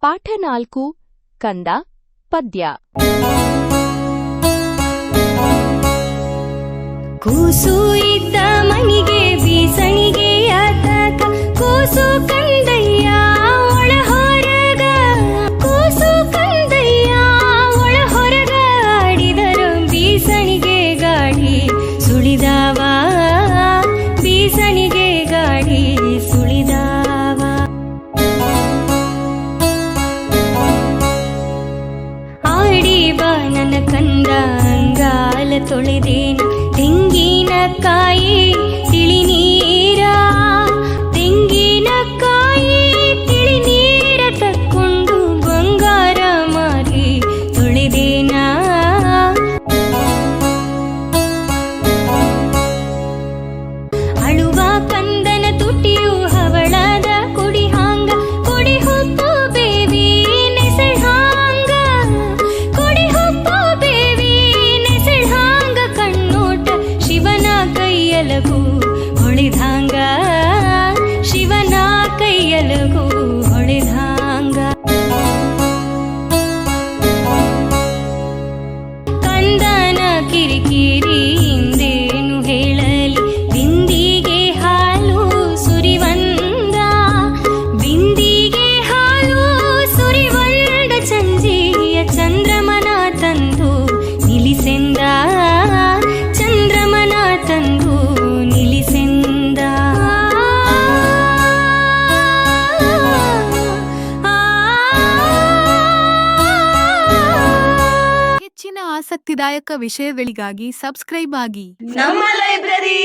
ಪಾಠ ನಾಲ್ಕು, ಕಂದ, ಪದ್ಯ. ಕೂಸು ಇದ್ದ ಮನಿಗೆ ಬೀಸಣಿಗೆ ಕೂಸು ಕಂದಯ್ಯ ಒಳ ಹೊರಗ ಕೂಸು ಕಂದಯ್ಯ ಒಳ ಹೊರಗ ಆಡಿದರು. ಬೀಸಣಿಗೆ ಗಾಡಿ ಸುಳಿದಾವ. ಬೀಸಣಿಗೆ ಗಾಡಿ ಆಡಿ ಬಾ ನನ್ನ ಕಂದ ಅಂಗಾಲ ತೊಳೆದೇನು ತೆಂಗಿನಕಾಯಿ ತಿಳಿ ಕೈಯಲಗು, ಹೊಳಿದಾಂಗ. ಶಿವನ ಕೈಯಲಗು, ಹೊಳಿದಾಂಗ. ಕಂದನ ಕಿರಿಕಿರಿ ಹಿಂದೇನು ಹೇಳಲಿ? ಬಿಂದಿಗೆ ಹಾಲು ಸುರಿವಂದ. ಬಿಂದಿಗೆ ಹಾಲು ಸುರಿವಂದ. ಚಂದ್ರಮನ ತಂದು ನಿಲ್ಲಿಸೆಂದ. ಆಸಕ್ತಿದಾಯಕ ವಿಷಯಗಳಿಗಾಗಿ ಸಬ್ಸ್ಕ್ರೈಬ್ ಆಗಿ. ನಮ್ಮ ಲೈಬ್ರರಿ!